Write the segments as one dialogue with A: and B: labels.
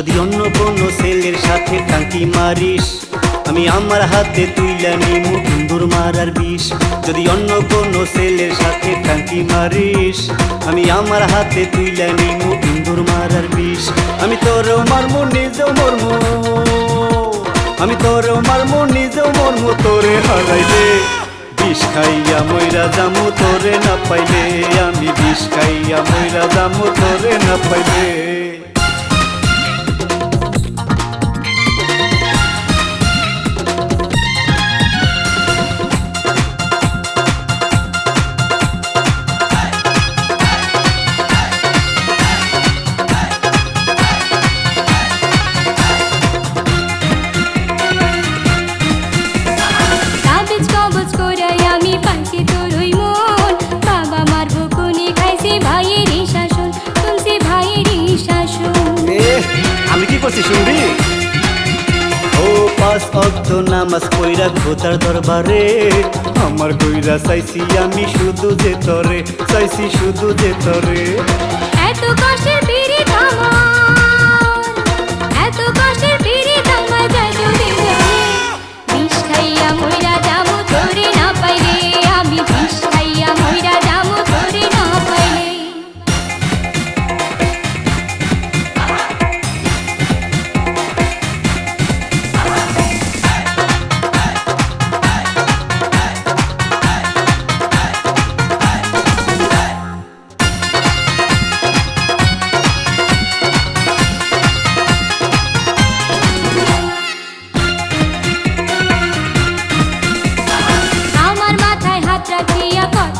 A: যদি অন্য কোনো ছেলের সাথে টাঙ্কি মারিস, আমি আমার হাতে তুইলা নিমু ইন্দুর মারার বিষ। যদি অন্য কোনো ছেলের সাথে টাঙ্কি মারিস, আমি আমার হাতে তুইলা নিমু ইন্দুর মারার বিষ। আমি তোরও মারমু, নিজেও মরমু। আমি তোরও মারমু, নিজেও মরমু, তোরে হারাইলে। বিষ খাইয়া ময়রা জামু তোরে না পাইলে আমি বিষ খাইয়া ময়রা জামু তোরে না পাইলে।
B: পাইছি তোর ওই মন। বাবা মার বকুনি খাইছি ভাইয়ের শাসন শুনছি ভাইয়ের শাসন।
A: এ, আমি কি করছি শুনবি? ও পাঁচ অক্ত নামাজ কইরা খোদার দরবারে আমার কইরা চাইছি আমি শুধু যে তরে চাইছি শুধু যে তরে।
B: এত কষ্টের পিড়ি আমার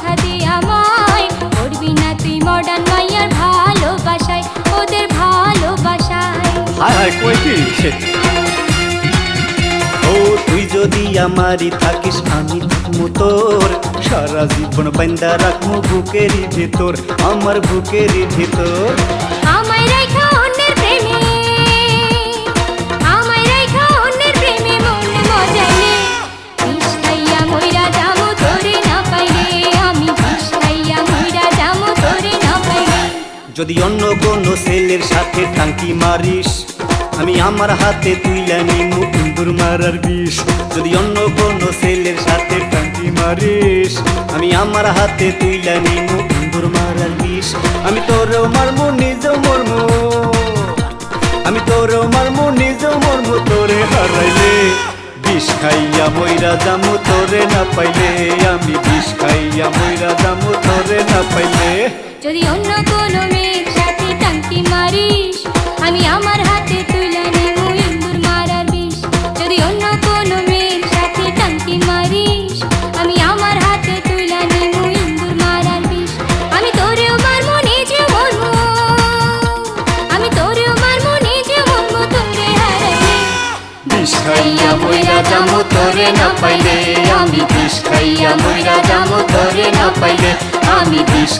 B: কথা দিয়া আমায় করবি না তুই মডার্ন মাইয়ার ভালোবাসায় ওদের ভালোবাসায়।
A: হায় হায় কই কি ও তুই যদি আমারই থাকিস আমি থাকব তোর। সারা জীবন বান্দা রাখব বুকেরই ভেতর আমার বুকেরই ভেতর। যদি অন্য কোনো ছেলের সাথে টাঙ্কি মারিস, আমি আমার হাতে তুইলা নিমু ইন্দুর মারার বিষ। যদি অন্য কোনো ছেলের সাথে টাঙ্কি মারিস, আমি আমার হাতে তুইলা নিমু ইন্দুর মারার বিষ। আমি তোরও মারমু নিজেও মরমু। আমি তোরও মারমু নিজেও মরমু, তোরে হারাইলে বিষ খাইয়া মইরা জামু তোরে না পাইলে আমি বিষ খাইয়া মইরা জামু তোরে না পাইলে
B: যদি অন্য কোনো মেয়ের
A: না পাইলে আমি বিষ খাইয়া মইরা যাব তোরে না পাইলে আমি বিষ